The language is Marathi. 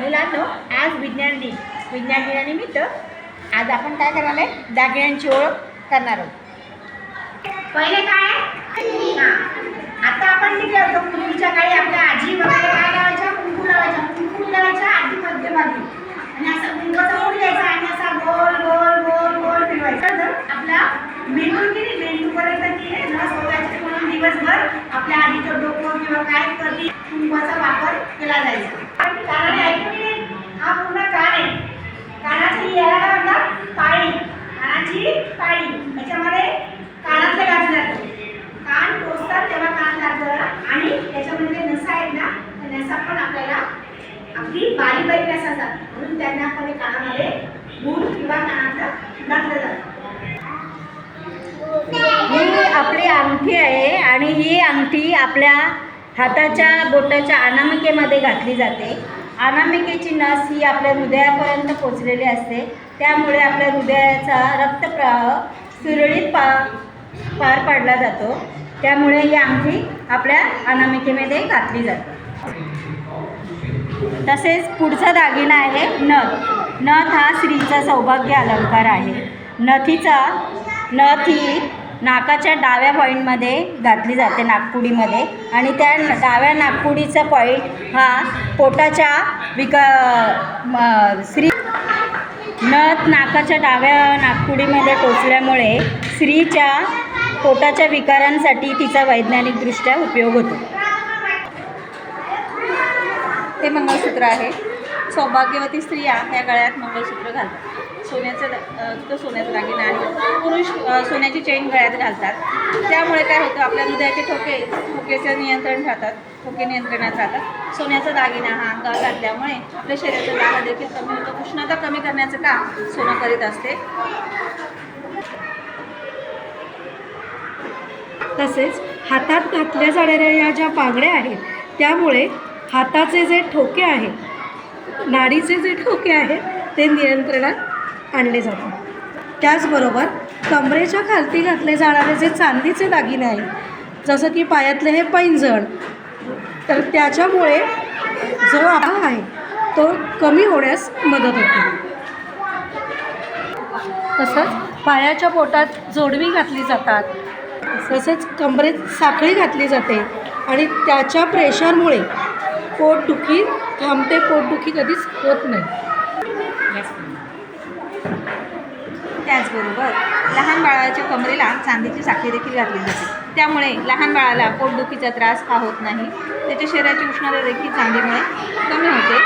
मुलांनो आज विज्ञान दिन. विज्ञान दिनानिमित्त आज आपण काय करणार आहे? दागिन्यांची ओळख करणार आहोत. पहिले काय आता आपण किती होतो पूर्वीच्या काळी आपल्या आजी वगैरे काय लावायच्या? कुंकू लावायच्या. कुंकू लावायच्या आधी मध्यभागी. आणि असं कुंकूचा मूड घ्यायचा आणि असा गोल गोल गोल गोल फिरवायचा. तर आपला मेंदू किती? मेंदूपर्यंत की रस ना म्हणून दिवसभर आपल्या आधीचं डोकं किंवा काय कधी कुंकूचा वापर केला जायचा. कारण ऐकून कान. आहे कानाची याला काय म्हणतात? पाळी. कानाची पाळी. याच्यामध्ये कानातलं घातलं जातं कान टोचतात तेव्हा कान लागतं. आणि त्याच्यामध्ये नसा आहेत ना त्या नसा पण आपल्याला आपली बारीक बारीक नसा असतात. म्हणून त्यांना आपण कानामध्ये गुण किंवा कानातलं घातलं जातं. ही आपली अंगठी आहे आणि ही अंगठी आपल्या हाताच्या बोटाच्या अनामिकेमध्ये घातली जाते. अनामिकेची नस ही आपल्या हृदयापर्यंत पोचलेली असते. त्यामुळे आपल्या हृदयाचा रक्तप्रवाह सुरळीत पा पार पाडला जातो. त्यामुळे ही अंगठी आपल्या अनामिकेमध्ये घातली जाते. तसेच पुढचा दागिना आहे नथ. नथ हा स्त्रीचा सौभाग्य अलंकार आहे. नथीचा नथ ही नाकाच्या डाव्या पॉईंटमध्ये घातली जाते नागपुडीमध्ये आणि त्या डाव्या नागपुडीचा पॉईंट हा पोटाच्या विका स्त्री नथ नाकाच्या डाव्या नागपुडीमध्ये टोचल्यामुळे स्त्रीच्या पोटाच्या विकारांसाठी तिचा वैज्ञानिकदृष्ट्या उपयोग होतो. ते मंगळसूत्र आहे. सौभाग्यवती स्त्रिया या गळ्यात मंगळसूत्र घालतात. सोन्याचं दा- अ, तो सोन्याचा दागिना आहे. पुरुष सोन्याची चेन गळ्यात घालतात. त्यामुळे काय होतं आपल्या हृदयाचे ठोके ठोकेचं नियंत्रण राहतात ठोके नियंत्रणात राहतात. सोन्याचा दागिना हा अंगावर घातल्यामुळे आपल्या शरीराचा दाह देखील कमी होतो. उष्णता कमी करण्याचं काम सोनं करीत असते. तसेच हातात घातल्या जाणाऱ्या या ज्या पांगड्या आहेत त्यामुळे हाताचे जे ठोके आहेत नाडीचे जे ठोके आहेत ते नियंत्रणात आणले जातात. त्याचबरोबर कमरेच्या खालती घातले जाणारे जे चांदीचे दागिने आहेत जसं की पायातले हे पैंजण तर त्याच्यामुळे जो आभा आहे तो कमी होण्यास मदत होते. तसंच पायाच्या पोटात जोडवी घातली जातात तसंच कमरेत साखळी घातली जाते आणि त्याच्या प्रेशरमुळे पोटदुखी थांबते पोटदुखी कधीच होत नाही. त्याचबरोबर लहान बाळाच्या कमरेला चांदीची साखळी देखील घातली जाते. त्यामुळे लहान बाळाला पोटदुखीचा त्रास हा होत नाही. त्याच्या शरीराची उष्णता देखील चांदीमुळे कमी होते.